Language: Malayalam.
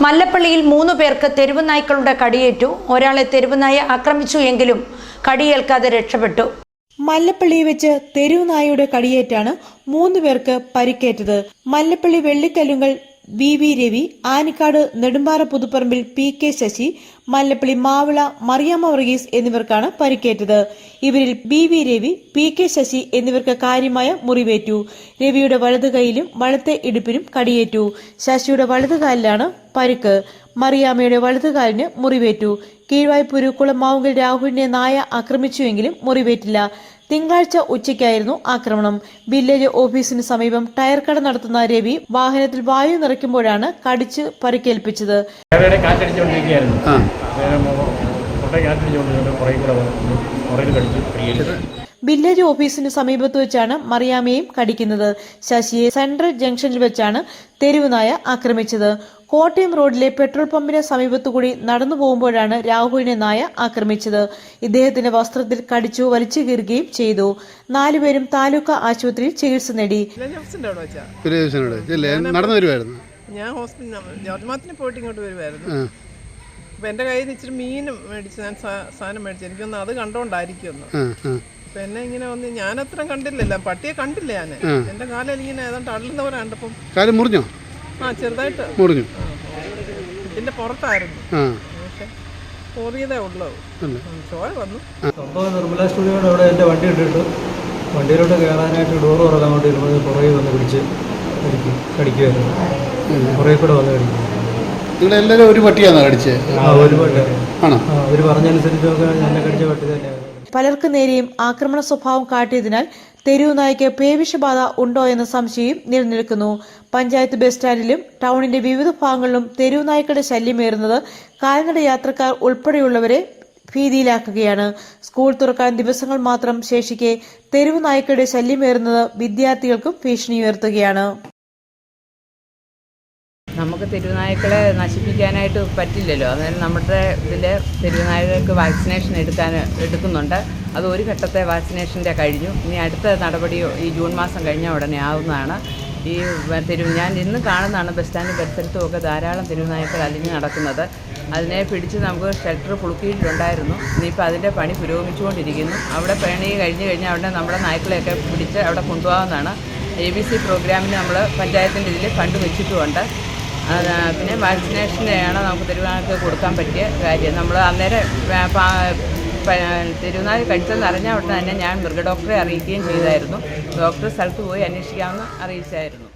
മല്ലപ്പള്ളിയിൽ മൂന്ന് പേർക്ക് തെരുവ് നായ്ക്കളുടെ കടിയേറ്റു. ഒരാളെ തെരുവ് നായ ആക്രമിച്ചു എങ്കിലും കടിയേൽക്കാതെ രക്ഷപ്പെട്ടു. മല്ലപ്പള്ളി വെച്ച് തെരുവ് നായയുടെ കടിയേറ്റാണ് മൂന്ന് പേർക്ക് പരിക്കേറ്റത്. Mallappally Vellikkallungal V V Ravi Anikkad Nedumpara Puthupparambil P K Sasi Mallappally Mavila Mariyamma Varghese എന്നിവർക്കാണ് പരിക്കേറ്റത്. ഇവരിൽ B V Ravi P K Sasi എന്നിവർക്ക് കാര്യമായ മുറിവേറ്റു. രവിയുടെ വലതു കൈയിലും വലത്തെ ഇടുപ്പിനും കടിയേറ്റു. ശശിയുടെ വലതുകാലിലാണ് പരിക്ക്. മറിയാമ്മയുടെ വലതുകാലിന് മുറിവേറ്റു. കീഴ്വായ്പൂര് കുളമാവുങ്കൽ രാഹുലിനെ നായ ആക്രമിച്ചുവെങ്കിലും മുറിവേറ്റില്ല. തിങ്കളാഴ്ച ഉച്ചയ്ക്കായിരുന്നു ആക്രമണം. വില്ലേജ് ഓഫീസിന് സമീപം ടയർ കട നടത്തുന്ന രവി വാഹനത്തിൽ വായു നിറയ്ക്കുമ്പോഴാണ് കടിച്ച് പരിക്കേൽപ്പിച്ചത്. വില്ലേജ് ഓഫീസിന് സമീപത്ത് വെച്ചാണ് മറിയാമ്മയും കടിക്കുന്നത്. ശശിയെ സെൻട്രൽ ജംഗ്ഷനിൽ വെച്ചാണ് തെരുവുനായ ആക്രമിച്ചത്. കോട്ടയം റോഡിലെ പെട്രോൾ പമ്പിന് സമീപത്തുകൂടി നടന്നു പോകുമ്പോഴാണ് രാഹുലിനെ നായ ആക്രമിച്ചത്. ഇദ്ദേഹത്തിന്റെ വസ്ത്രത്തിൽ കടിച്ചു വലിച്ചു കീറുകയും ചെയ്തു. നാലുപേരും താലൂക്ക് ആശുപത്രിയിൽ ചികിത്സ നേടി. ഞാൻ ഹോസ്പിറ്റലിൽ ജോർജ് മാത്തിന് പോയിട്ട് ഇങ്ങോട്ട് വരുമായിരുന്നു ആ. അപ്പോൾ എന്റെ കയ്യിൽ നിന്ന് ഇച്ചിരി മീനും മേടിച്ച് ഞാൻ സാധനം മേടിച്ചു എനിക്കൊന്ന് അത് കണ്ടോണ്ടായിരിക്കും ഒന്ന് ആ ആ. അപ്പം എന്നെ ഇങ്ങനെ വന്ന് ഞാൻ അത്ര കണ്ടില്ലല്ലോ. പട്ടിയെ കണ്ടില്ല ഞാൻ എന്റെ കാലിൽ ഇങ്ങനെ ഏതാണ്ട് അള്ളുന്നവരാണ്ടപ്പം മുറിഞ്ഞോ ആ ചെറുതായിട്ട് മുറിഞ്ഞു. പുറത്തായിരുന്നു. വന്നു. സംഭവം നിർമ്മല സ്റ്റുഡിയോയുടെ അവിടെ എന്റെ വണ്ടി ഇട്ടിട്ട് വണ്ടിയിലോട്ട് കയറാനായിട്ട് ഡോർ തുറക്കാൻ വേണ്ടി ഇരുന്നത് പുറകെ വന്ന് പിടിച്ച് കടിക്കും കടിക്കുമായിരുന്നു പുറകെ കൂടെ വന്ന് കടിക്കും. നിങ്ങളെല്ലാവരും ഒരു പട്ടിയാണോ കടിച്ചത് ആ ഒരു പട്ടി. ആണോ? ആ അവർ പറഞ്ഞനുസരിച്ചൊക്കെ എന്നെ കടിച്ച പട്ടി തന്നെയാണ്. പലർക്കും നേരെയും ആക്രമണ സ്വഭാവം കാട്ടിയതിനാൽ തെരുവു നായ്ക്ക് പേവിഷബാധ ഉണ്ടോ എന്ന സംശയം നിലനിൽക്കുന്നു. പഞ്ചായത്ത് ബസ് സ്റ്റാൻഡിലും ടൗണിന്റെ വിവിധ ഭാഗങ്ങളിലും തെരുവു നായ്ക്കളുടെ ശല്യമേറുന്നത് കാൽനട യാത്രക്കാർ ഉൾപ്പെടെയുള്ളവരെ ഭീതിയിലാക്കുകയാണ്. സ്കൂൾ തുറക്കാൻ ദിവസങ്ങൾ മാത്രം ശേഷിക്കെ തെരുവു നായ്ക്കളുടെ ശല്യമേറുന്നത് വിദ്യാർത്ഥികൾക്കും ഭീഷണി ഉയർത്തുകയാണ്. നമുക്ക് തെരുവുനായ്ക്കളെ നശിപ്പിക്കാനായിട്ട് പറ്റില്ലല്ലോ. അതായത് നമ്മുടെ ഇതിൽ തിരുനായ്ക്കൾക്ക് വാക്സിനേഷൻ എടുക്കാൻ എടുക്കുന്നുണ്ട്. അത് ഒരു ഘട്ടത്തെ വാക്സിനേഷന്റെ കഴിഞ്ഞു. ഇനി അടുത്ത നടപടി ഈ ജൂൺ മാസം കഴിഞ്ഞ ഉടനെ ആവുന്നതാണ്. ഈ തിരു ഞാൻ ഇന്ന് കാണുന്നതാണ് ബസ് സ്റ്റാൻഡ് പരിസരത്തും ഒക്കെ ധാരാളം തെരുവുനായ്ക്കൾ അലിഞ്ഞ് നടക്കുന്നത്. അതിനെ പിടിച്ച് നമുക്ക് ഷെൽട്ടർ പുളുക്കിയിട്ടുണ്ടായിരുന്നു. ഇനിയിപ്പോൾ അതിന്റെ പണി പുരോഗമിച്ചുകൊണ്ടിരിക്കുന്നു. അവിടെ പണി കഴിഞ്ഞ് കഴിഞ്ഞാൽ അവിടെ നമ്മുടെ നായ്ക്കളെയൊക്കെ പിടിച്ച് അവിടെ കൊണ്ടുപോകാവുന്നതാണ്. എ ബി സി പ്രോഗ്രാമിന് നമ്മൾ പഞ്ചായത്തിന്റെ ഇതിൽ ഫണ്ട് വെച്ചിട്ടുമുണ്ട്. പിന്നെ വാക്സിനേഷന്റെയാണ് നമുക്ക് തിരുവനന്തപുരത്ത് കൊടുക്കാൻ പറ്റിയ കാര്യം. നമ്മൾ അന്നേരം തിരുവനന്തപുരം കഴിച്ചതെന്ന് അറിഞ്ഞാൽ അറിഞ്ഞ ഉടനെ തന്നെ ഞാൻ മൃഗഡോക്ടറെ അറിയിക്കുകയും ചെയ്തായിരുന്നു. ഡോക്ടർ സ്ഥലത്ത് പോയി അന്വേഷിക്കാമെന്ന് അറിയിച്ചായിരുന്നു.